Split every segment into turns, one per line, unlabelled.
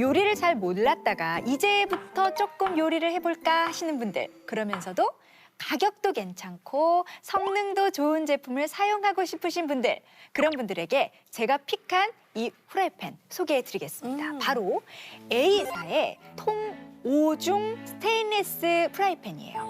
요리를 잘 몰랐다가 이제부터 조금 요리를 해볼까 하시는 분들 그러면서도 가격도 괜찮고 성능도 좋은 제품을 사용하고 싶으신 분들 그런 분들에게 제가 픽한 이 후라이팬 소개해드리겠습니다. 바로 A사의 통 5중 스테인리스 프라이팬이에요.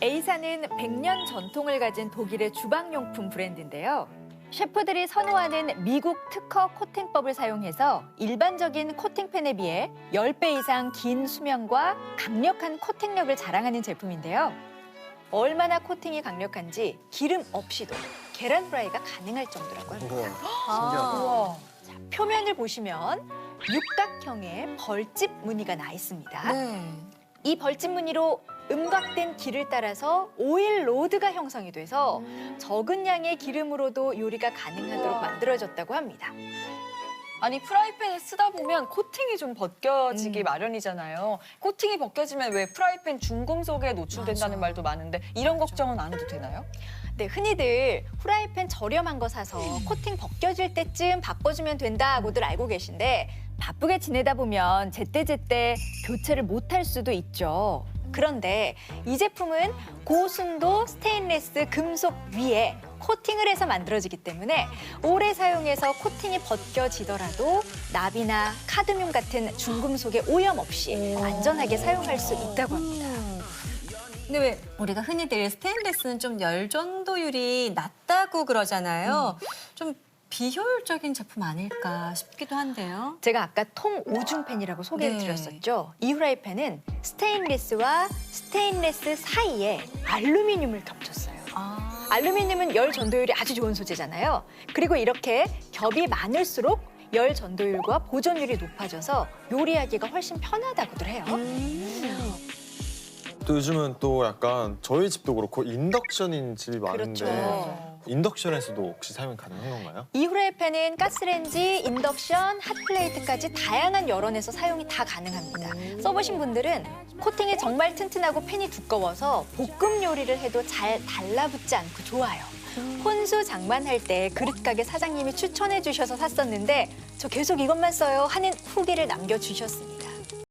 A사는 100년 전통을 가진 독일의 주방용품 브랜드인데요. 셰프들이 선호하는 미국 특허 코팅법을 사용해서 일반적인 코팅팬에 비해 10배 이상 긴 수명과 강력한 코팅력을 자랑하는 제품인데요. 얼마나 코팅이 강력한지 기름 없이도 계란 프라이가 가능할 정도라고 합니다.
우와,
아,
자, 표면을 보시면 육각형의 벌집 무늬가 나 있습니다.
네.
이 벌집 무늬로 음각된 길을 따라서 오일 로드가 형성이 돼서 적은 양의 기름으로도 요리가 가능하도록. 만들어졌다고 합니다.
아니 프라이팬을 쓰다 보면 코팅이 좀 벗겨지기
음.
마련이잖아요. 코팅이 벗겨지면 왜 프라이팬 중금속에 노출된다는. 말도 많은데 이런 걱정은 안 해도 되나요?
네, 흔히들 후라이팬 저렴한 거 사서 코팅 벗겨질 때쯤 바꿔주면 된다고들 알고 계신데 바쁘게 지내다 보면 제때제때 교체를 못 할 수도 있죠. 그런데 이 제품은 고순도 스테인레스 금속 위에 코팅을 해서 만들어지기 때문에 오래 사용해서 코팅이 벗겨지더라도 납이나 카드뮴 같은 중금속의 오염 없이 안전하게 사용할 수 있다고 합니다.
근데 왜 우리가 흔히들 스테인레스는 좀 열전도율이 낮다고 그러잖아요. 좀 비효율적인 제품 아닐까 싶기도 한데요.
제가 아까 통 오중팬이라고 소개를
네.
드렸었죠. 이 후라이팬은 스테인리스와 스테인리스 사이에 알루미늄을 겹쳤어요.
아,
알루미늄은 열 전도율이 아주 좋은 소재잖아요. 그리고 이렇게 겹이 많을수록 열 전도율과 보존율이 높아져서 요리하기가 훨씬 편하다고들 해요.
또 요즘은 또 약간 저희 집도 그렇고 인덕션인 집이 많은데
그렇죠.
인덕션에서도 혹시 사용이 가능한 건가요?
이 후라이팬은 가스레인지, 인덕션, 핫플레이트까지 다양한 여론에서 사용이 다 가능합니다. 써보신 분들은 코팅이 정말 튼튼하고 팬이 두꺼워서 볶음 요리를 해도 잘 달라붙지 않고 좋아요. 혼수 장만할 때 그릇 가게 사장님이 추천해 주셔서 샀었는데 저 계속 이것만 써요 하는 후기를 남겨주셨습니다.